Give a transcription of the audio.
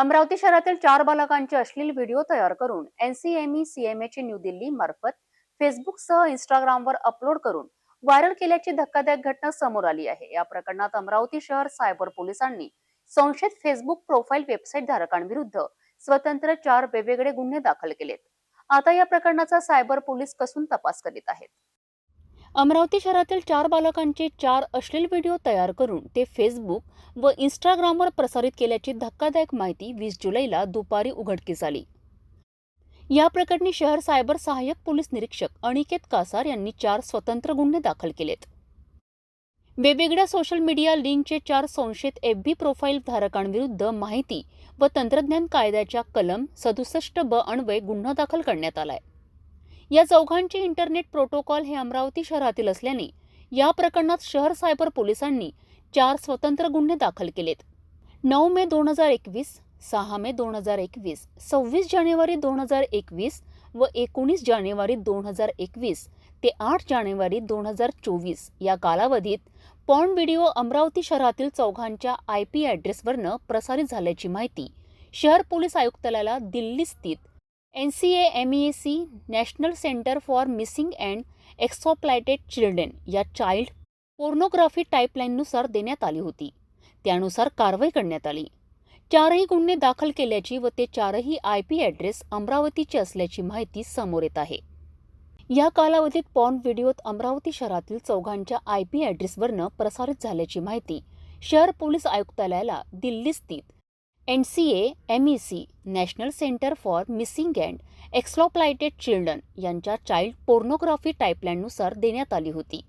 अमरावती शहरातील चार बालकांचे अश्लील व्हिडिओ तयार करून एनसीएमई सीएमएची न्यू दिल्ली मार्फत फेसबुकसह इंस्टाग्रामवर अपलोड करून व्हायरल केल्याची धक्कादायक घटना समोर आली आहे. या प्रकरणात अमरावती शहर सायबर पोलिसांनी संशयित फेसबुक प्रोफाईल वेबसाईट धारकांविरुद्ध स्वतंत्र चार वेगवेगळे गुन्हे दाखल केलेत. आता या प्रकरणाचा सायबर पोलीस कसून तपास करीत आहेत? अमरावती शहरातील चार बालकांचे चार अश्लील व्हिडिओ तयार करून ते फेसबुक व इंस्टाग्रामवर प्रसारित केल्याची धक्कादायक माहिती वीस जुलैला दुपारी उघडकीस आली. या प्रकरणी शहर सायबर सहाय्यक पोलीस निरीक्षक अनिकेत कासार यांनी चार स्वतंत्र गुन्हे दाखल केलेत. वेगवेगळ्या सोशल मीडिया लिंकचे चार संशयित एफ बी प्रोफाईल धारकांविरुद्ध माहिती व तंत्रज्ञान कायद्याच्या कलम सदुसष्ट ब अन्वये गुन्हा दाखल करण्यात आलाय. या चौघांचे इंटरनेट प्रोटोकॉल हे अमरावती शहरातील असल्याने या प्रकरणात शहर सायबर पोलिसांनी चार स्वतंत्र गुन्हे दाखल केलेत. नऊ मे दोन हजार एकवीस सहा मे दोन हजार एकवीस सव्वीस जानेवारी दोन हजार एकवीस व एकोणीस जानेवारी दोन हजार एकवीस ते आठ जानेवारी दोन हजार चोवीस या कालावधीत पॉर्न व्हिडिओ अमरावती शहरातील चौघांच्या आय पी ॲड्रेसवरनं प्रसारित झाल्याची माहिती शहर पोलीस आयुक्तालयाला दिल्ली स्थित N C A M E C national centre for missing and exploited children या चाइल्ड पोर्नोग्राफी टाईपलाईननुसार देण्यात आली होती. त्यानुसार कारवाई करण्यात आली. चारही गुन्हे दाखल केल्याची व ते चारही आय पी ॲड्रेस अमरावतीचे असल्याची माहिती समोर येत आहे. या कालावधीत पॉर्न व्हिडिओत अमरावती शहरातील चौघांच्या आय पी ॲड्रेसवरनं प्रसारित झाल्याची माहिती शहर पोलीस आयुक्तालयाला दिल्ली स्थित N C A M E C national centre for missing and एक्सप्लॉप्लायटेड children यांच्या चाइल्ड पोर्नोग्राफी टाईपलाईननुसार देण्यात आली होती.